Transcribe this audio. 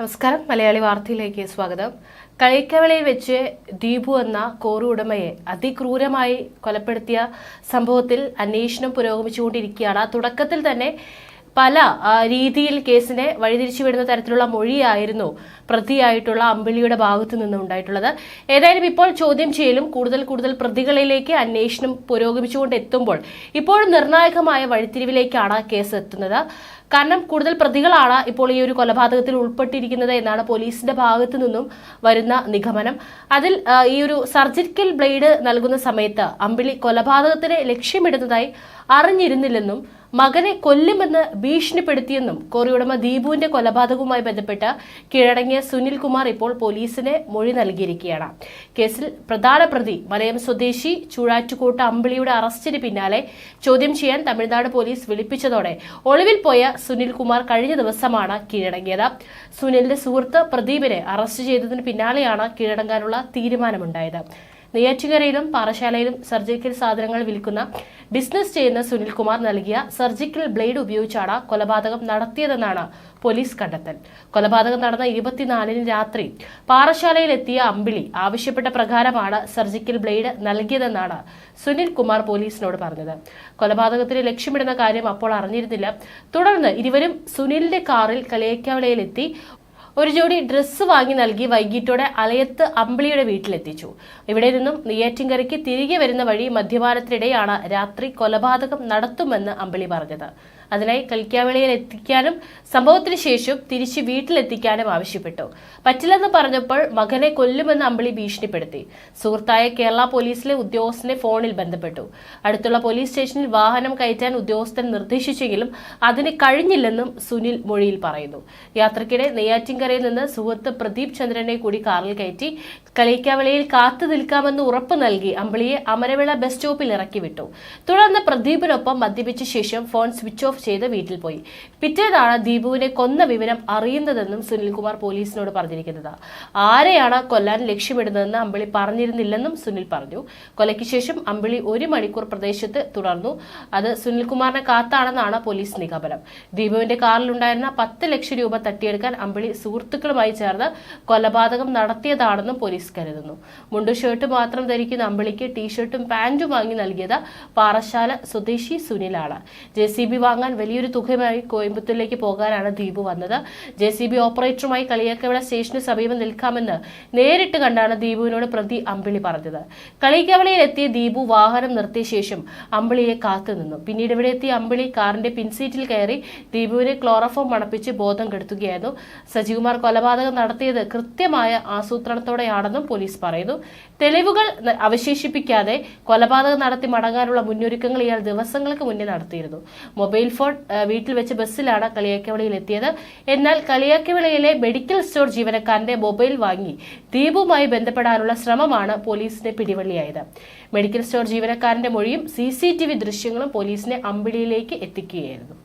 നമസ്കാരം. മലയാളി വാർത്തയിലേക്ക് സ്വാഗതം. കളിക്കവളയിൽ വെച്ച് ദീപു എന്ന കോറു ഉടമയെ അതിക്രൂരമായി കൊലപ്പെടുത്തിയ സംഭവത്തിൽ അന്വേഷണം പുരോഗമിച്ചുകൊണ്ടിരിക്കുകയാണ്. തുടക്കത്തിൽ തന്നെ പല രീതിയിൽ കേസിനെ വഴിതിരിച്ചു വിടുന്ന തരത്തിലുള്ള മൊഴിയായിരുന്നു പ്രതിയായിട്ടുള്ള അമ്പിളിയുടെ ഭാഗത്തു നിന്നും ഉണ്ടായിട്ടുള്ളത്. ഏതായാലും ഇപ്പോൾ ചോദ്യം ചെയ്യലും കൂടുതൽ കൂടുതൽ പ്രതികളിലേക്ക് അന്വേഷണം പുരോഗമിച്ചുകൊണ്ട് എത്തുമ്പോൾ ഇപ്പോഴും നിർണായകമായ വഴിത്തിരിവിലേക്കാണ് കേസ് എത്തുന്നത്. കാരണം കൂടുതൽ പ്രതികളാണ് ഇപ്പോൾ ഈ ഒരു കൊലപാതകത്തിൽ ഉൾപ്പെട്ടിരിക്കുന്നത് എന്നാണ് പോലീസിന്റെ ഭാഗത്തു നിന്നും വരുന്ന നിഗമനം. അതിൽ ഈ ഒരു സർജിക്കൽ ബ്ലേഡ് നൽകുന്ന സമയത്ത് അമ്പിളി കൊലപാതകത്തിന് ലക്ഷ്യമിടുന്നതായി അറിഞ്ഞിരുന്നില്ലെന്നും മകനെ കൊല്ലുമെന്ന് ഭീഷണിപ്പെടുത്തിയെന്നും കോറിയുടമ ദീപുവിന്റെ കൊലപാതകവുമായി ബന്ധപ്പെട്ട് കീഴടങ്ങിയ സുനിൽ കുമാർ ഇപ്പോൾ പോലീസിന് മൊഴി നൽകിയിരിക്കുകയാണ്. കേസിൽ പ്രധാന പ്രതി മലയം സ്വദേശി ചൂഴാറ്റുകോട്ട അമ്പിളിയുടെ അറസ്റ്റിന് പിന്നാലെ ചോദ്യം ചെയ്യാൻ തമിഴ്നാട് പോലീസ് വിളിപ്പിച്ചതോടെ ഒളിവിൽ പോയ സുനിൽ കുമാർ കഴിഞ്ഞ ദിവസമാണ് കീഴടങ്ങിയത്. സുനിലിന്റെ സുഹൃത്ത് പ്രദീപിനെ അറസ്റ്റ് ചെയ്തതിന് പിന്നാലെയാണ് കീഴടങ്ങാനുള്ള തീരുമാനമുണ്ടായത്. നെയ്യാറ്റുകരയിലും പാറശാലയിലും സർജിക്കൽ സാധനങ്ങൾ വിൽക്കുന്ന ബിസിനസ് ചെയ്യുന്ന സുനിൽകുമാർ നൽകിയ സർജിക്കൽ ബ്ലേഡ് ഉപയോഗിച്ചാണ് കൊലപാതകം നടത്തിയതെന്നാണ് പോലീസ് കണ്ടെത്തൽ. കൊലപാതകം നടന്ന ഇരുപത്തിനാലിന് രാത്രി പാറശാലയിലെത്തിയ അമ്പിളി ആവശ്യപ്പെട്ട പ്രകാരമാണ് സർജിക്കൽ ബ്ലേഡ് നൽകിയതെന്നാണ് സുനിൽകുമാർ പോലീസിനോട് പറഞ്ഞത്. കൊലപാതകത്തിന് ലക്ഷ്യമിടുന്ന കാര്യം അപ്പോൾ അറിഞ്ഞിരുന്നില്ല. തുടർന്ന് ഇരുവരും സുനിലിന്റെ കാറിൽ കളിയക്കാവളയിലെത്തി ഒരു ജോഡി ഡ്രസ്സ് വാങ്ങി നൽകി വൈകിട്ടോടെ അലയത്ത് അമ്പിളിയുടെ വീട്ടിലെത്തിച്ചു. ഇവിടെ നിന്നും നെയ്യാറ്റിൻകരയ്ക്ക് തിരികെ വരുന്ന വഴി മദ്യപാനത്തിനിടെയാണ് രാത്രി കൊലപാതകം നടത്തുമെന്ന് അമ്പിളി പറഞ്ഞത്. അതിനായി കളിക്കാവിളയിൽ എത്തിക്കാനും സംഭവത്തിന് ശേഷം തിരിച്ച് വീട്ടിലെത്തിക്കാനും ആവശ്യപ്പെട്ടു. പറ്റില്ലെന്ന് പറഞ്ഞപ്പോൾ മകനെ കൊല്ലുമെന്ന് അമ്പിളി ഭീഷണിപ്പെടുത്തി. സുഹൃത്തായ കേരള പോലീസിലെ ഉദ്യോഗസ്ഥനെ ഫോണിൽ ബന്ധപ്പെട്ടു. അടുത്തുള്ള പോലീസ് സ്റ്റേഷനിൽ വാഹനം കയറ്റാൻ ഉദ്യോഗസ്ഥൻ നിർദ്ദേശിച്ചെങ്കിലും അതിന് കഴിഞ്ഞില്ലെന്നും സുനിൽ മൊഴിയിൽ പറയുന്നു. യാത്രക്കിടെ നെയ്യാറ്റിൻകരയിൽ നിന്ന് സുഹൃത്ത് പ്രദീപ് ചന്ദ്രനെ കൂടി കാറിൽ കയറ്റി കളിക്കാവിളയിൽ കാത്തു നിൽക്കാമെന്ന് ഉറപ്പ് നൽകി അമ്പിളിയെ അമരവിള ബസ് സ്റ്റോപ്പിൽ ഇറക്കി വിട്ടു തുടർന്ന് പ്രദീപിനൊപ്പം മദ്യപിച്ച ശേഷം ഫോൺ സ്വിച്ച് ഓഫ് ചെയ്ത് വീട്ടിൽ പോയി. പിറ്റേതാണ് ദീപുവിനെ കൊന്ന വിവരം അറിയുന്നതെന്നും സുനിൽകുമാർ പോലീസിനോട് പറഞ്ഞിരിക്കുന്നത്. ആരെയാണ് കൊല്ലാൻ ലക്ഷ്യമിടുന്നതെന്ന് അമ്പിളി പറഞ്ഞിരുന്നില്ലെന്നും സുനിൽ പറഞ്ഞു. കൊലയ്ക്ക് ശേഷം അമ്പിളി ഒരു മണിക്കൂർ പ്രദേശത്ത് തുടർന്നു. അത് സുനിൽകുമാറിനെ കാത്താണെന്നാണ് പോലീസ് നിഗമനം. ദീപുവിന്റെ കാറിലുണ്ടായിരുന്ന പത്ത് ലക്ഷം രൂപ തട്ടിയെടുക്കാൻ അമ്പിളി സുഹൃത്തുക്കളുമായി ചേർന്ന് കൊലപാതകം നടത്തിയതാണെന്നും പോലീസ് കരുതുന്നു. മുണ്ടു ഷർട്ട് മാത്രം ധരിക്കുന്ന അമ്പിളിക്ക് ടീഷർട്ടും പാന്റും വാങ്ങി നൽകിയത് പാറശാല സ്വദേശി സുനിലാണ്. ജെ സി ബി വാങ്ങാൻ വലിയൊരു തുകയുമായി കോയമ്പത്തൂരിലേക്ക് പോകാനാണ് ദീപു വന്നത്. ജെ സി ബി ഓപ്പറേറ്ററുമായി കളിയാക്കവിള സ്റ്റേഷന് സമീപം നിൽക്കാമെന്ന് നേരിട്ട് കണ്ടാണ് ദീപുവിനോട് പ്രതി അമ്പിളി പറഞ്ഞത്. കളിക്കവളയിൽ എത്തിയ ദീപു വാഹനം നിർത്തിയ ശേഷം അമ്പിളിയെ കാത്തുനിന്നു പിന്നീട് ഇവിടെ എത്തിയ അമ്പിളി കാറിന്റെ പിൻസീറ്റിൽ കയറി ദീപുവിനെ ക്ലോറോഫോം മണപ്പിച്ച് ബോധം കെടുത്തുകയായിരുന്നു. സജികുമാർ കൊലപാതകം നടത്തിയത് കൃത്യമായ ആസൂത്രണത്തോടെയാണെന്നും പോലീസ് പറയുന്നു. തെളിവുകൾ അവശേഷിപ്പിക്കാതെ കൊലപാതകം നടത്തി മടങ്ങാനുള്ള മുന്നൊരുക്കങ്ങൾ ഇയാൾ ദിവസങ്ങൾക്ക് മുന്നേ നടത്തിയിരുന്നു. മൊബൈൽ ഫോൺ വീട്ടിൽ വെച്ച് ബസ്സിലാണ് കളിയാക്കവിളയിൽ എത്തിയത് എന്നാൽ കളിയാക്കവിളയിലെ മെഡിക്കൽ സ്റ്റോർ ജീവനക്കാരന്റെ മൊബൈൽ വാങ്ങി. ദീപുമായി ബന്ധപ്പെടാനുള്ള ശ്രമമാണ് പോലീസിന്റെ പിടിവള്ളിയായത്. മെഡിക്കൽ സ്റ്റോർ ജീവനക്കാരന്റെ മൊഴിയും സി ദൃശ്യങ്ങളും പോലീസിനെ അമ്പിളിയിലേക്ക് എത്തിക്കുകയായിരുന്നു.